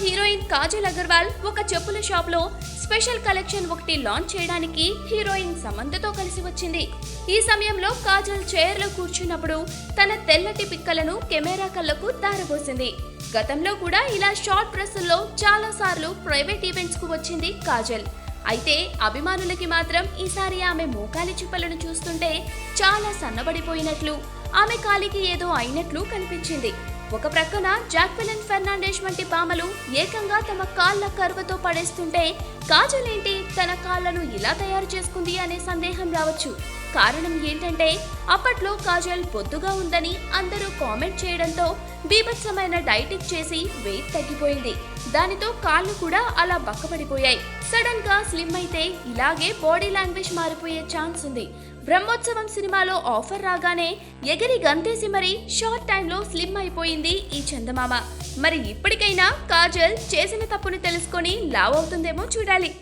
Heroine Kajal Agarwal ఒక చెప్పుల షాప్లో స్పెషల్ కలెక్షన్ ఒకటి లాంచ్ చేయడానికి హీరోయిన్ సమంతతో కలిసి వచ్చింది. ఈ సమయంలో కాజల్ చైర్లో కూర్చున్నప్పుడు తన తెల్లటి పిక్కలను కెమెరా కళ్ళకు దారబోసింది గతంలో కూడా ఇలా షార్ట్ డ్రెస్సుల్లో చాలా సార్లు ప్రైవేట్ ఈవెంట్స్కు వచ్చింది కాజల్. అయితే అభిమానులకి మాత్రం ఈసారి ఆమె మోకాలి చిప్పలను చూస్తుంటే చాలా సన్నబడిపోయినట్లు ఆమె కాలికి ఏదో అయినట్లు కనిపించింది. ఒక ప్రక్కన జాక్వెలిన్ ఫెర్నాండెస్ వంటి పామలు ఏకంగా తమ కాళ్ళ కరువతో పడేస్తుంటే కాజల్ ఏంటి తన కాళ్ళను ఇలా తయారు చేసుకుంది అనే సందేహం రావచ్చు. కారణం ఏంటంటే అప్పట్లో కాజల్ పొద్దుగా ఉందని అందరూ కామెంట్ చేయడంతో బీభత్సమైన డైటింగ్ చేసి వెయిట్ తగ్గిపోయింది. దానితో కాళ్ళు కూడా అలా బక్కపడిపోయాయి సడన్గా స్లిమ్ అయితే ఇలాగే బాడీ లాంగ్వేజ్ మారిపోయే ఛాన్స్ ఉంది. బ్రహ్మోత్సవం సినిమాలో ఆఫర్ రాగానే ఎగిరి గంతేసి మరి షార్ట్ టైంలో స్లిమ్ అయిపోయింది ఈ చందమామ. మరి ఇప్పటికైనా కాజల్ చేసిన తప్పును తెలుసుకొని లావ్ అవుతుందేమో చూడాలి.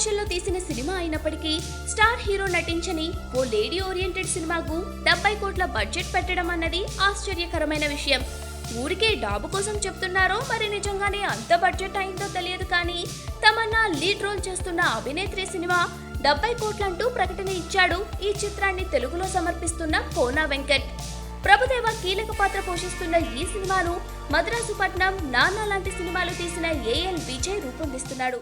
భాషల్లో తీసిన సినిమా అయినప్పటికీ స్టార్ హీరో నటించని ఓ లేడీ ఓరియంటెడ్ సినిమాకు డెబ్బై కోట్ల బడ్జెట్ పెట్టడం అన్నది ఆశ్చర్యకరమైన విషయం. ఊరికే డాబు కోసం చెప్తున్నారో మరి నిజంగానే అంత బడ్జెట్ అయిందో తెలియదు కానీ తమన్నా లీడ్ రోల్ చేస్తున్న అభినేత్రి సినిమా డెబ్బై కోట్లంటూ ప్రకటన ఇచ్చాడు ఈ చిత్రాన్ని తెలుగులో సమర్పిస్తున్న కోనా వెంకట్. ప్రభుదేవ కీలక పాత్ర పోషిస్తున్న ఈ సినిమాను మద్రాసు పట్నం నానా లాంటి సినిమాలు తీసిన ఏఎల్ విజయ్ రూపొందిస్తున్నాడు.